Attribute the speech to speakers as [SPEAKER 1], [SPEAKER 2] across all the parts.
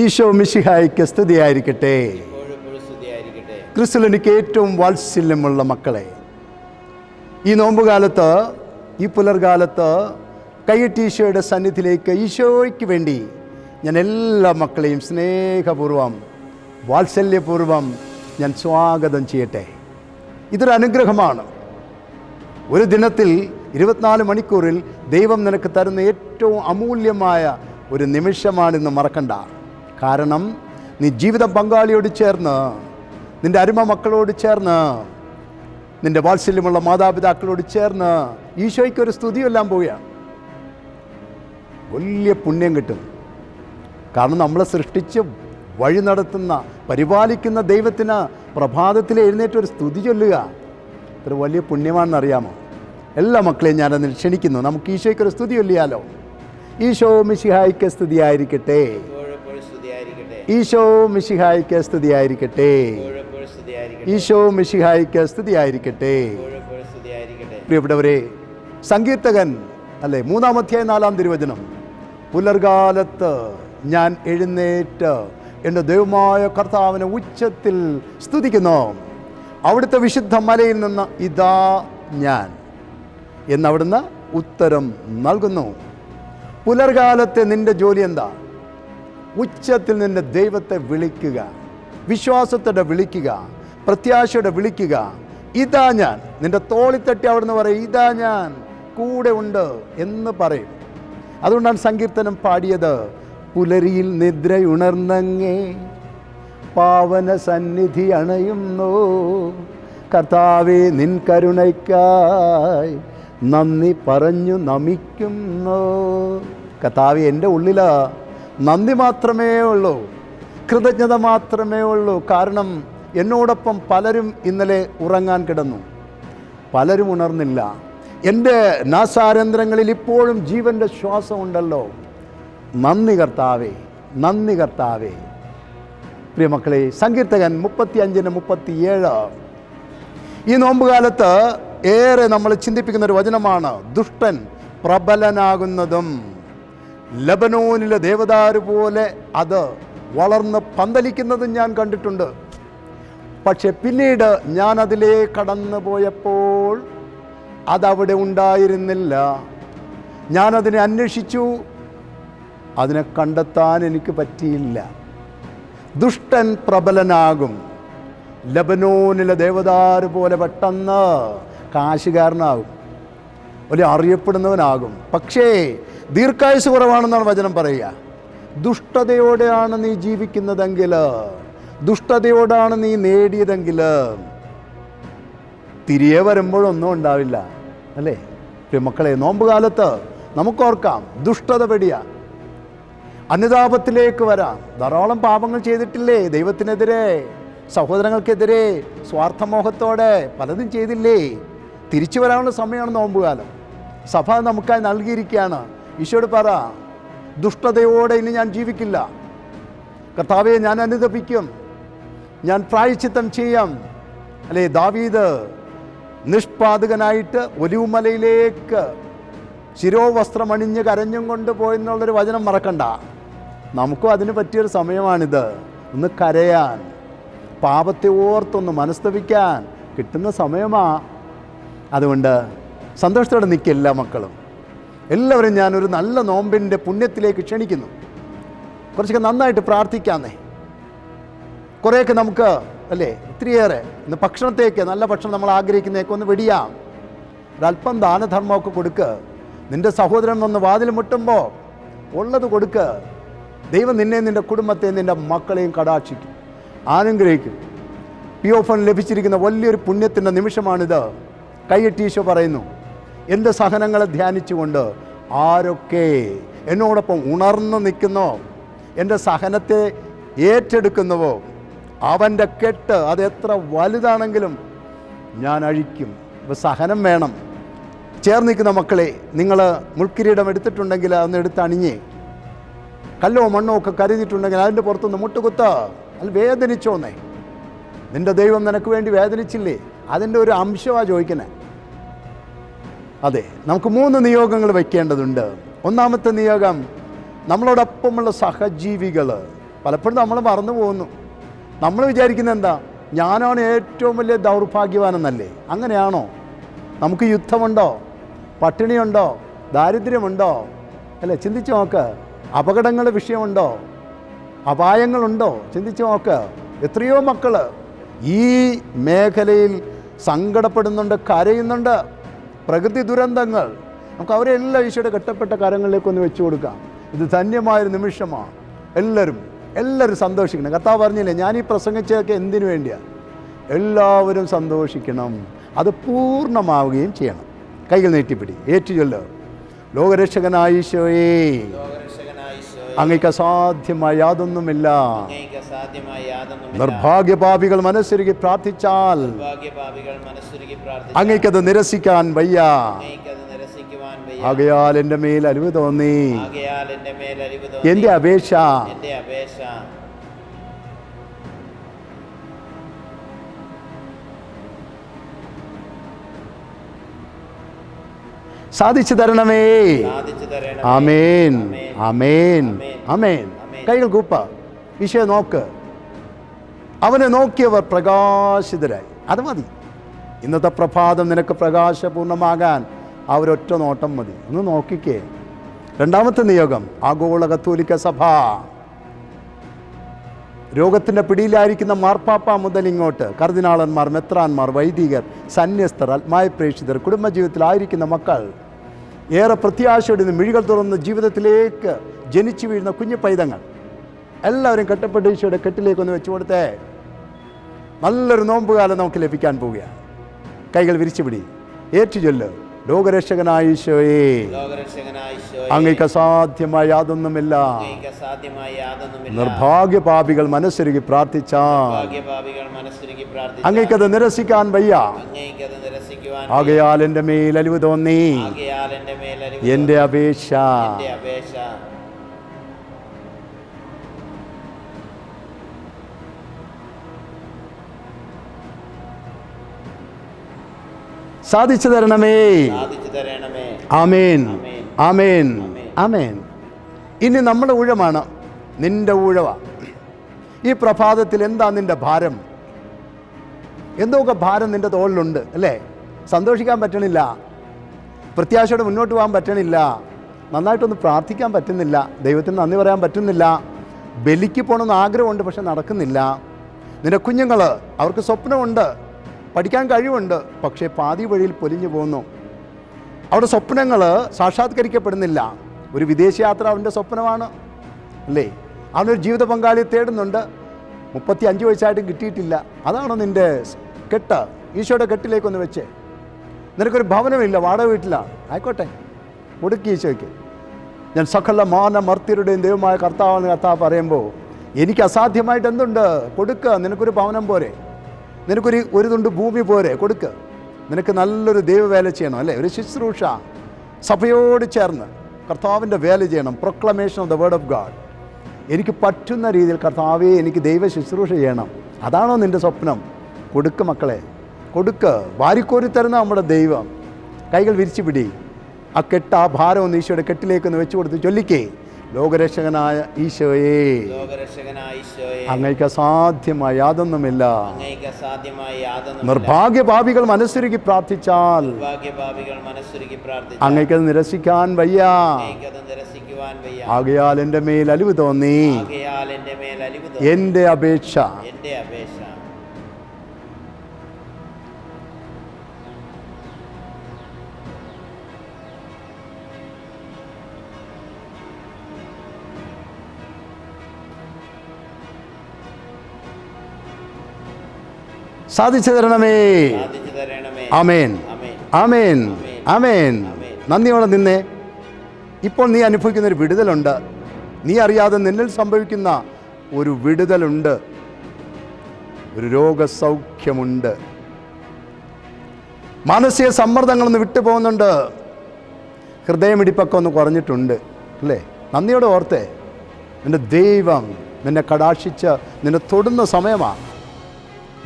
[SPEAKER 1] ഈശോ മിശിഹായിക്ക് സ്തുതിയായിരിക്കട്ടെ. ക്രിസ്തുലനിക്ക് ഏറ്റവും വാത്സല്യമുള്ള മക്കളെ ഈ നോമ്പുകാലത്ത് ഈ പുലർകാലത്ത് കൈയിട്ട് ഈശോയുടെ സന്നിധിയിലേക്ക് ഈശോയ്ക്ക് വേണ്ടി ഞാൻ എല്ലാ മക്കളെയും സ്നേഹപൂർവം വാത്സല്യപൂർവം ഞാൻ സ്വാഗതം ചെയ്യട്ടെ. ഇതൊരു അനുഗ്രഹമാണ്. ഒരു ദിനത്തിൽ ഇരുപത്തിനാല് മണിക്കൂറിൽ ദൈവം നിനക്ക് തരുന്ന ഏറ്റവും അമൂല്യമായ ഒരു നിമിഷമാണിന്ന് മറക്കണ്ട. കാരണം നീ ജീവിത പങ്കാളിയോട് ചേർന്ന് നിന്റെ അരുമ മക്കളോട് ചേർന്ന് നിന്റെ വാത്സല്യമുള്ള മാതാപിതാക്കളോട് ചേർന്ന് ഈശോയ്ക്ക് ഒരു സ്തുതിയെല്ലാം പോവുകയാണ്. വലിയ പുണ്യം കിട്ടും. കാരണം നമ്മളെ സൃഷ്ടിച്ച് വഴി നടത്തുന്ന പരിപാലിക്കുന്ന ദൈവത്തിന് പ്രഭാതത്തിൽ എഴുന്നേറ്റ് ഒരു സ്തുതി ചൊല്ലുക. ഇത്ര വലിയ പുണ്യമാണെന്ന് അറിയാമോ? എല്ലാ മക്കളെയും ഞാനതിൽ ക്ഷണിക്കുന്നു. നമുക്ക് ഈശോയ്ക്കൊരു സ്തുതി ചൊല്ലിയാലോ. ഈശോ മിശിഹായിക്ക് സ്തുതിയായിരിക്കട്ടെ. ഈശോ മിശിഹായിക്ക് സ്തുതിയായിരിക്കട്ടെ. ഈശോ മിശിഹായിക്ക് സ്തുതിയായിരിക്കട്ടെ. പ്രിയപ്പെട്ടവരെ സങ്കീർത്തകൻ അല്ലെ മൂന്നാം അധ്യായ നാലാം തിരുവചനം. പുലർകാലത്ത് ഞാൻ എഴുന്നേറ്റ് എന്റെ ദൈവമായ കർത്താവിനെ ഉച്ചത്തിൽ സ്തുതിക്കുന്നു. അവിടുത്തെ വിശുദ്ധ മലയിൽ നിന്ന് ഇതാ ഞാൻ എന്നവിടുന്ന് ഉത്തരം നൽകുന്നു. പുലർകാലത്തെ നിന്റെ ജോലി എന്താ? ഉച്ചത്തിൽ നിന്റെ ദൈവത്തെ വിളിക്കുക വിശ്വാസത്തോടെ വിളിക്കുക പ്രത്യാശയോടെ വിളിക്കുക. ഇതാ ഞാൻ. നിന്റെ തോളിത്തട്ടി അവിടുന്ന് പറയും ഇതാ ഞാൻ. കൂടെ ഉണ്ട് എന്ന് പറയും. അതുകൊണ്ടാണ് സങ്കീർത്തനം പാടിയത് പുലരിയിൽ നിദ്രയുണർന്നങ്ങേ പാവന സന്നിധി അണയുന്നു. കർത്താവെ നിൻ കരുണയ്ക്കായി നന്ദി പറഞ്ഞു നമിക്കുന്നു. കർത്താവെ എന്റെ ഉള്ളിൽ നന്ദി മാത്രമേ ഉള്ളൂ. കൃതജ്ഞത മാത്രമേ ഉള്ളൂ. കാരണം എന്നോടൊപ്പം പലരും ഇന്നലെ ഉറങ്ങാൻ കിടന്നു. പലരും ഉണർന്നില്ല. എന്റെ നാസാരന്ധ്രങ്ങളിൽ ഇപ്പോഴും ജീവന്റെ ശ്വാസമുണ്ടല്ലോ നന്ദി കർത്താവേ നന്ദി കർത്താവേ. പ്രിയമക്കളെ സങ്കീർത്തകൻ മുപ്പത്തി അഞ്ചിന് മുപ്പത്തിയേഴ്. ഈ നോമ്പുകാലത്ത് ഏറെ നമ്മൾ ചിന്തിപ്പിക്കുന്ന ഒരു വചനമാണ് ദുഷ്ടൻ പ്രബലനാകുന്നതും. ലബനോനിലെ ദേവദാരു പോലെ അത് വളർന്ന് പന്തലിക്കുന്നത് ഞാൻ കണ്ടിട്ടുണ്ട്. പക്ഷെ പിന്നീട് ഞാൻ അതിലേ കടന്നു പോയപ്പോൾ അതവിടെ ഉണ്ടായിരുന്നില്ല. ഞാനതിനെ അന്വേഷിച്ചു. അതിനെ കണ്ടെത്താൻ എനിക്ക് പറ്റിയില്ല. ദുഷ്ടൻ പ്രബലനാകും. ലബനോനിലെ ദേവദാര് പോലെ പെട്ടെന്ന് കാശുകാരനാകും. ഒരു അറിയപ്പെടുന്നവനാകും. പക്ഷേ ദീർഘായുസ് കുറവാണെന്നാണ് വചനം പറയുക. ദുഷ്ടതയോടെയാണ് നീ ജീവിക്കുന്നതെങ്കിൽ ദുഷ്ടതയോടാണ് നീ നേടിയതെങ്കിൽ തിരികെ വരുമ്പോഴൊന്നും ഉണ്ടാവില്ല. അല്ലേ? മക്കളെ നോമ്പ് കാലത്ത് നമുക്കോർക്കാം ദുഷ്ടത പെടിയ. അനുതാപത്തിലേക്ക് വരാം. ധാരാളം പാപങ്ങൾ ചെയ്തിട്ടില്ലേ ദൈവത്തിനെതിരെ? സഹോദരങ്ങൾക്കെതിരെ സ്വാർത്ഥമോഹത്തോടെ പലതും ചെയ്തില്ലേ? തിരിച്ചു വരാനുള്ള സമയമാണ് നോമ്പുകാലം. സഭ നമുക്കായി നൽകിയിരിക്കുകയാണ്. ഈശോട് പറ ദുഷ്ടതയോടെ ഇനി ഞാൻ ജീവിക്കില്ല. കർത്താവെ ഞാൻ അനുദപിക്കും. ഞാൻ പ്രായച്ചിത്തം ചെയ്യാം. അല്ലേ ദാവീദ് നിഷ്പാതകനായിട്ട് ഒലിവുമലയിലേക്ക് ശിരോവസ്ത്രം അണിഞ്ഞ് കരഞ്ഞും കൊണ്ട് പോയെന്നുള്ളൊരു വചനം മറക്കണ്ട. നമുക്കും അതിന് പറ്റിയൊരു സമയമാണിത്. ഒന്ന് കരയാൻ പാപത്തെ ഓർത്തൊന്ന് മനസ്തപിക്കാൻ കിട്ടുന്ന സമയമാ. അതുകൊണ്ട് സന്തോഷത്തോടെ നിൽക്കുക എല്ലാ മക്കളും. എല്ലാവരും ഞാനൊരു നല്ല നോമ്പിന്റെ പുണ്യത്തിലേക്ക് ക്ഷണിക്കുന്നു. കുറച്ചൊക്കെ നന്നായിട്ട് പ്രാർത്ഥിക്കാന്നേ കുറേയൊക്കെ നമുക്ക് അല്ലേ ഒത്തിരിയേറെ ഇന്ന് ഭക്ഷണത്തേക്ക് നല്ല ഭക്ഷണം നമ്മൾ ആഗ്രഹിക്കുന്നതൊക്കെ ഒന്ന് വെടിയാം. ഒരല്പം ദാനധർമ്മമൊക്കെ കൊടുക്ക്. നിന്റെ സഹോദരൻ വന്ന് വാതിൽ മുട്ടുമ്പോൾ ഉള്ളത് കൊടുക്ക്. ദൈവം നിന്നെയും നിന്റെ കുടുംബത്തെയും നിന്റെ മക്കളെയും കടാക്ഷിക്കും. അനുഗ്രഹിക്കും പി ഓഫൻ ലഭിച്ചിരിക്കുന്ന വലിയൊരു പുണ്യത്തിന്റെ നിമിഷമാണിത്. കൈയെട്ടീശോ പറയുന്നു. എന്റെ സഹനങ്ങളെ ധ്യാനിച്ചുകൊണ്ട് ആരൊക്കെ എന്നോടൊപ്പം ഉണർന്നു നിൽക്കുന്നോ എന്റെ സഹനത്തെ ഏറ്റെടുക്കുന്നുവോ അവന്റെ കെട്ട് അത് എത്ര വലുതാണെങ്കിലും ഞാൻ അഴിക്കും. ഇപ്പോൾ സഹനം വേണം. ചേർന്ന് നിൽക്കുന്ന മക്കളെ നിങ്ങൾ മുൾക്കിരീടം എടുത്തിട്ടുണ്ടെങ്കിൽ അതൊന്ന് എടുത്ത് അണിഞ്ഞേ കല്ലോ മണ്ണോ ഒക്കെ കരുതിയിട്ടുണ്ടെങ്കിൽ അതിന്റെ പുറത്തുനിന്ന് മുട്ടുകുത്ത അത് വേദനിച്ചോന്നേ. നിന്റെ ദൈവം നിനക്ക് വേണ്ടി വേദനിച്ചില്ലേ? അതിന്റെ ഒരു അംശമാണ് ചോദിക്കുന്നത് അതെ നമുക്ക് മൂന്ന് നിയോഗങ്ങൾ വയ്ക്കേണ്ടതുണ്ട്. ഒന്നാമത്തെ നിയോഗം നമ്മളോടൊപ്പമുള്ള സഹജീവികൾ. പലപ്പോഴും നമ്മൾ മറന്നു പോകുന്നു. നമ്മൾ വിചാരിക്കുന്നത് എന്താ? ഞാനാണ് ഏറ്റവും വലിയ ദൗർഭാഗ്യവാനെന്നല്ലേ? അങ്ങനെയാണോ? നമുക്ക് യുദ്ധമുണ്ടോ? പട്ടിണിയുണ്ടോ? ദാരിദ്ര്യമുണ്ടോ? അല്ലേ ചിന്തിച്ച് നോക്ക്. അപകടങ്ങളുടെ വിഷയമുണ്ടോ? അപായങ്ങളുണ്ടോ? ചിന്തിച്ച് നോക്ക്. എത്രയോ മക്കൾ ഈ മേഖലയിൽ സങ്കടപ്പെടുന്നുണ്ട് കരയുന്നുണ്ട്. പ്രകൃതി ദുരന്തങ്ങൾ. നമുക്ക് അവരെല്ലാം ഈശോയുടെ കെട്ടപ്പെട്ട കരങ്ങളിലേക്ക് ഒന്ന് വെച്ചു കൊടുക്കാം. ഇത് ധന്യമായൊരു നിമിഷമാണ്. എല്ലാവരും എല്ലാവരും സന്തോഷിക്കണം. കർത്താവ് പറഞ്ഞില്ലേ ഞാൻ ഈ പ്രസംഗിച്ചതൊക്കെ എന്തിനു വേണ്ടിയാണ് എല്ലാവരും സന്തോഷിക്കണം. അത് പൂർണമാവുകയും ചെയ്യണം. കൈകൾ നീട്ടിപ്പിടി. ഏറ്റുചൊല്ലോ. ലോകരക്ഷകനായ ഈശോയേ
[SPEAKER 2] അങ്ങേക്ക് അസാധ്യമായ യാതൊന്നുമില്ല.
[SPEAKER 1] നിർഭാഗ്യപാപികൾ മനസ്സൊരുക്കി പ്രാർത്ഥിച്ചാൽ
[SPEAKER 2] അങ്ങേക്കത് മനസ്സുരുകി
[SPEAKER 1] നിരസിക്കാൻ വയ്യ. ആകയാൽ എന്റെ മേൽ അലിവ് തോന്നി.
[SPEAKER 2] എന്റെ
[SPEAKER 1] അപേക്ഷ. സാധിച്ചു തരണമേ. ആമേൻ.
[SPEAKER 2] അമേൻ
[SPEAKER 1] ആമേൻ. കൈകൾ കൂപ്പ. ഈശോ നോക്ക്. അവനെ നോക്കിയവർ പ്രകാശിതരായി. അത് മതി. ഇന്നത്തെ പ്രഭാതം നിനക്ക് പ്രകാശപൂർണമാകാൻ ആ ഒരൊറ്റ നോട്ടം മതി. ഒന്ന് നോക്കിക്കേ. രണ്ടാമത്തെ നിയോഗം ആഗോള കത്തോലിക്ക സഭ. രോഗത്തിന്റെ പിടിയിലായിരിക്കുന്ന മാർപ്പാപ്പ മുതൽ ഇങ്ങോട്ട് കർദിനാളന്മാർ മെത്രാന്മാർ വൈദികർ സന്യസ്തർ ആത്മായ പ്രേക്ഷിതർ കുടുംബജീവിതത്തിലായിരിക്കുന്ന മക്കൾ ഏറെ പ്രത്യാശയോടെ മിഴികൾ തുറന്ന് ജീവിതത്തിലേക്ക് ജനിച്ചു വീഴുന്ന കുഞ്ഞു പൈതങ്ങൾ. എല്ലാവരും കെട്ടപ്പെട്ട ഈശോയുടെ കെട്ടിലേക്ക് ഒന്ന് വെച്ചു കൊടുത്തേ. നല്ലൊരു നോമ്പുകാലം നമുക്ക് ലഭിക്കാൻ പോവുകയാണ്. കൈകൾ വിരിച്ചുപിടി ഏറ്റുചൊല്ല് ലോകരക്ഷകനായ ഈശോയെ. അങ്ങേക്ക് അസാധ്യമായ യാതൊന്നുമില്ല.
[SPEAKER 2] നിർഭാഗ്യ
[SPEAKER 1] പാപികൾ മനസ്സൊരുക്കി
[SPEAKER 2] പ്രാർത്ഥിച്ചു
[SPEAKER 1] അങ്ങേക്കത് നിരസിക്കാൻ വയ്യ. ആകയാൽ എന്റെ മേൽ അലിവ് തോന്നി.
[SPEAKER 2] എന്റെ
[SPEAKER 1] അപേക്ഷ. സാധിച്ചു തരണമേ. ആമേൻ.
[SPEAKER 2] ആമേൻ.
[SPEAKER 1] ആമേൻ. ഇനി നമ്മുടെ ഊഴമാണ്. നിന്റെ ഊഴവ. ഈ പ്രഭാതത്തിൽ എന്താ നിന്റെ ഭാരം? എന്തൊക്കെ ഭാരം നിന്റെ തോളിലുണ്ട് അല്ലേ? സന്തോഷിക്കാൻ പറ്റണില്ല. പ്രത്യാശയോടെ മുന്നോട്ട് പോകാൻ പറ്റണില്ല. നന്നായിട്ടൊന്ന് പ്രാർത്ഥിക്കാൻ പറ്റുന്നില്ല. ദൈവത്തിന് നന്ദി പറയാൻ പറ്റുന്നില്ല. ബലിക്ക് പോകണമെന്ന് ആഗ്രഹമുണ്ട് പക്ഷെ നടക്കുന്നില്ല. നിന്റെ കുഞ്ഞുങ്ങൾ അവർക്ക് സ്വപ്നമുണ്ട്. പഠിക്കാൻ കഴിവുണ്ട് പക്ഷേ പാതി വഴിയിൽ പൊലിഞ്ഞു പോകുന്നു അവിടെ സ്വപ്നങ്ങൾ സാക്ഷാത്കരിക്കപ്പെടുന്നില്ല. ഒരു വിദേശയാത്ര അവന്റെ സ്വപ്നമാണ് അല്ലേ? അവനൊരു ജീവിത പങ്കാളിയെ തേടുന്നുണ്ട്. മുപ്പത്തി അഞ്ച് വയസ്സായിട്ടും കിട്ടിയിട്ടില്ല. അതാണോ നിന്റെ കെട്ട്? ഈശോയുടെ കെട്ടിലേക്കൊന്ന് വെച്ച്. നിനക്കൊരു ഭവനമില്ല വാടക വീട്ടിലാണ് ആയിക്കോട്ടെ. മുടുക്കി ഈശോയ്ക്ക്. ഞാൻ സകല മാന മർത്യരുടെയും ദൈവമായ കർത്താവെന്ന് കർത്താവ് പറയുമ്പോൾ എനിക്ക് അസാധ്യമായിട്ട് എന്തുണ്ട്? കൊടുക്കുക നിനക്കൊരു ഭവനം പോരെ. നിനക്കൊരു ഒരു തുണ്ട് ഭൂമി പോരെ. കൊടുക്കുക നിനക്ക് നല്ലൊരു ദൈവവേല ചെയ്യണം അല്ലേ? ഒരു ശുശ്രൂഷ. സഭയോട് ചേർന്ന് കർത്താവിന്റെ വേല ചെയ്യണം. Proclamation of the word of God എനിക്ക് പറ്റുന്ന രീതിയിൽ കർത്താവെ എനിക്ക് ദൈവ ശുശ്രൂഷ ചെയ്യണം. അതാണോ നിന്റെ സ്വപ്നം? കൊടുക്ക് മക്കളെ. കൊടുക്ക്. വാരിക്കോരി തരുന്ന നമ്മുടെ ദൈവം. കൈകൾ വിരിച്ചു പിടി. ആ കെട്ട് ആ ഭാരം ഒന്ന് ഈശോയുടെ കെട്ടിലേക്കൊന്ന് വെച്ചു കൊടുത്ത് ചൊല്ലിക്കേ. ലോകരക്ഷകനായ ഈശോയെ. അങ്ങയ്ക്ക് അസാധ്യമായ യാതൊന്നുമില്ല. നിർഭാഗ്യഭാവികൾ മനസ്സുരുക്കി പ്രാർത്ഥിച്ചാൽ അങ്ങയ്ക്കത് നിരസിക്കാൻ വയ്യ. ആകയാൽ എന്റെ മേൽ അലിവ് തോന്നി.
[SPEAKER 2] ആകയാൽ എന്റെ മേൽ അലിവ് തോന്നി. എന്റെ അപേക്ഷ.
[SPEAKER 1] സാധിച്ചു തരണമേ
[SPEAKER 2] അമേൻ അമേൻ
[SPEAKER 1] ആമേൻ.
[SPEAKER 2] ആമേൻ.
[SPEAKER 1] ആമേൻ. ആമേൻ.
[SPEAKER 2] ആമേൻ.
[SPEAKER 1] നന്ദിയോടെ നിന്നേ. ഇപ്പോൾ നീ അനുഭവിക്കുന്ന ഒരു വിടുതലുണ്ട്. നീ അറിയാതെ നിന്നിൽ സംഭവിക്കുന്ന ഒരു വിടുതലുണ്ട്. ഒരു രോഗസൗഖ്യമുണ്ട്. മാനസിക സമ്മർദ്ദങ്ങളൊന്ന് വിട്ടുപോകുന്നുണ്ട്. ഹൃദയമിടിപ്പൊക്കെ ഒന്ന് കുറഞ്ഞിട്ടുണ്ട്. അല്ലേ? നന്ദിയോടെ ഓർത്തേ. നിന്റെ ദൈവം നിന്നെ കടാക്ഷിച്ച് നിന്നെ തൊടുന്ന സമയമാണ്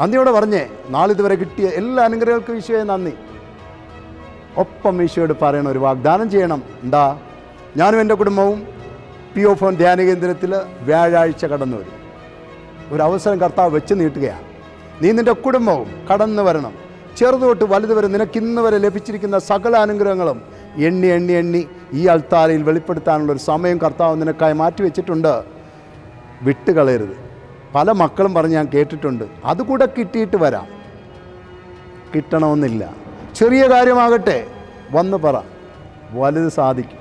[SPEAKER 1] നന്ദിയോടെ പറഞ്ഞേ നാളിതുവരെ കിട്ടിയ എല്ലാ അനുഗ്രഹങ്ങൾക്കും ഈശോയെ നന്ദി. ഒപ്പം ഈശോയോട് പറയണം ഒരു വാഗ്ദാനം ചെയ്യണം. എന്താ? ഞാനും എന്റെ കുടുംബവും പി ഒ ഫോൺ ധ്യാന കേന്ദ്രത്തിൽ വ്യാഴാഴ്ച കടന്നു വരും. ഒരു അവസരം കർത്താവ് വെച്ച് നീട്ടുകയാണ്. നീ നിന്റെ കുടുംബവും കടന്നു വരണം. ചെറുത് തൊട്ട് വലുത് വരെ നിനക്ക് ഇന്ന് വരെ ലഭിച്ചിരിക്കുന്ന സകല അനുഗ്രഹങ്ങളും എണ്ണി എണ്ണി എണ്ണി ഈ അൾത്താരയിൽ വെളിപ്പെടുത്താനുള്ള ഒരു സമയം കർത്താവ് നിനക്കായി മാറ്റി വെച്ചിട്ടുണ്ട്. വിട്ടുകളയരുത്. പല മക്കളും പറഞ്ഞ് ഞാൻ കേട്ടിട്ടുണ്ട്. അതുകൂടെ കിട്ടിയിട്ട് വരാം. കിട്ടണമെന്നില്ല. ചെറിയ കാര്യമാകട്ടെ വന്ന് പറ. വലുത് സാധിക്കും.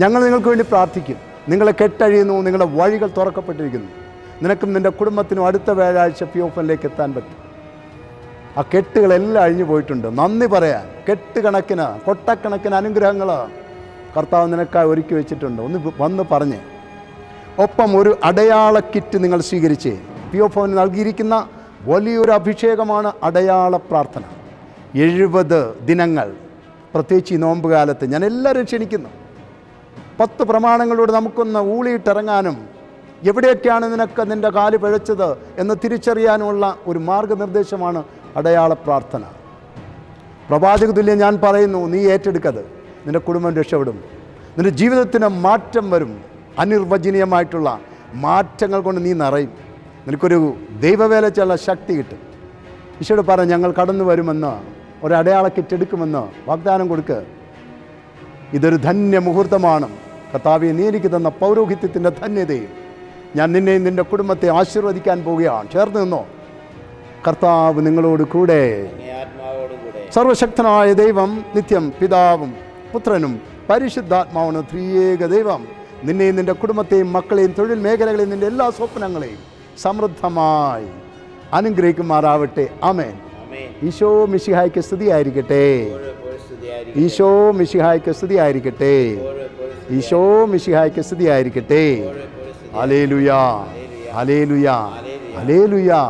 [SPEAKER 1] ഞങ്ങൾ നിങ്ങൾക്ക് വേണ്ടി പ്രാർത്ഥിക്കും. നിങ്ങളെ കെട്ടഴിയുന്നു നിങ്ങളുടെ വഴികൾ തുറക്കപ്പെട്ടിരിക്കുന്നു. നിനക്കും നിന്റെ കുടുംബത്തിനും അടുത്ത വ്യാഴാഴ്ച പി ഓഫനിലേക്ക് എത്താൻ പറ്റും. ആ കെട്ടുകളെല്ലാം അഴിഞ്ഞു പോയിട്ടുണ്ട്. നന്ദി പറയാൻ. കെട്ടുകണക്കിന് കൊട്ടക്കണക്കിന് അനുഗ്രഹങ്ങൾ കർത്താവ് നിനക്കായി ഒരുക്കി വെച്ചിട്ടുണ്ട്. ഒന്ന് വന്ന് പറഞ്ഞേ. ഒപ്പം ഒരു അടയാള കിറ്റ് നിങ്ങൾ സ്വീകരിച്ച്. പി ഒ ഫോന് നൽകിയിരിക്കുന്ന വലിയൊരു അഭിഷേകമാണ് അടയാള പ്രാർത്ഥന. എഴുപത് ദിനങ്ങൾ പ്രത്യേകിച്ച് ഈ നോമ്പ് കാലത്ത് ഞാൻ എല്ലാവരും ക്ഷണിക്കുന്നു. പത്ത് പ്രമാണങ്ങളിലൂടെ നമുക്കൊന്ന് ഊളിയിട്ടിറങ്ങാനും എവിടെയൊക്കെയാണ് നിനക്ക് നിന്റെ കാൽ പിഴച്ചത് എന്ന് തിരിച്ചറിയാനുമുള്ള ഒരു മാർഗനിർദ്ദേശമാണ് അടയാള പ്രാർത്ഥന. പ്രവാചക തുല്യം ഞാൻ പറയുന്നു നീ ഏറ്റെടുക്കത് നിന്റെ കുടുംബം രക്ഷപ്പെടും. നിന്റെ ജീവിതത്തിന് മാറ്റം വരും. അനിർവചനീയമായിട്ടുള്ള മാറ്റങ്ങൾ കൊണ്ട് നീ നിറയും. നിനക്കൊരു ദൈവവേല ചെയ്യാനുള്ള ശക്തി കിട്ടും. ഈശോട് പറ ഞങ്ങൾ കടന്നു വരുമെന്ന് ഒരു അടയാള കിറ്റ് വാഗ്ദാനം കൊടുക്ക്. ഇതൊരു ധന്യ മുഹൂർത്തമാണ് കർത്താവിയെ നീ എനിക്ക് തന്ന പൗരോഹിത്യത്തിന്റെ ധന്യതയും ഞാൻ നിന്നെയും നിന്റെ കുടുംബത്തെ ആശീർവദിക്കാൻ പോവുകയാണ്. ചേർന്ന് നിന്നോ. കർത്താവ് നിങ്ങളോട് കൂടെ. സർവശക്തനായ ദൈവം നിത്യം പിതാവും പുത്രനും പരിശുദ്ധാത്മാവാണ് ത്രിയേക ദൈവം നിന്നെയും നിന്റെ കുടുംബത്തെയും മക്കളെയും തൊഴിൽ മേഖലകളെയും നിന്റെ എല്ലാ സ്വപ്നങ്ങളെയും സമൃദ്ധമായി അനുഗ്രഹിക്കുമാറാവട്ടെ.
[SPEAKER 2] അമേൻ
[SPEAKER 1] ഈശോ മിശിഹായ്ക്ക് സ്തുതിയായിരിക്കട്ടെ.
[SPEAKER 2] എപ്പോഴും എപ്പോഴും
[SPEAKER 1] ഈശോ മിശിഹായ്ക്ക് സ്തുതിയായിരിക്കട്ടെ.
[SPEAKER 2] എപ്പോഴും എപ്പോഴും
[SPEAKER 1] ഈശോ മിശിഹായ്ക്ക് സ്തുതിയായിരിക്കട്ടെ.
[SPEAKER 2] ആയിരിക്കട്ടെ സ്തുതി
[SPEAKER 1] അലേലുയാ അലേലുയാ അലേലുയാ